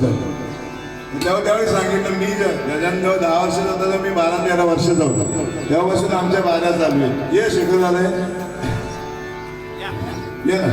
झालं तेव्हा त्यावेळी सांगितलं मी ज- जेव्हा दहा वर्ष जातो तर मी बारा तेरा वर्ष होता तेव्हापासून आमच्या बाऱ्या चालू आहेत. ये शिखर झालंय ये ना.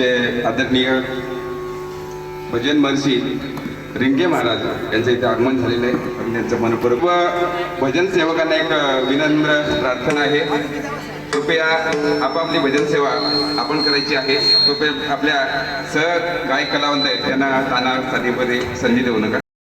आमचे आदरणीय भजन महर्षी रिंगे महाराज यांचं इथे आगमन झालेलं आहे. आणि त्यांचं मनपूर्व भजन सेवकांना एक विनम्र प्रार्थना आहे. कृपया आपापली भजन सेवा आपण करायची आहे. कृपया आपल्या सह गायक कलावंत आहेत त्यांना ताना साधीमध्ये संधी देऊ नका.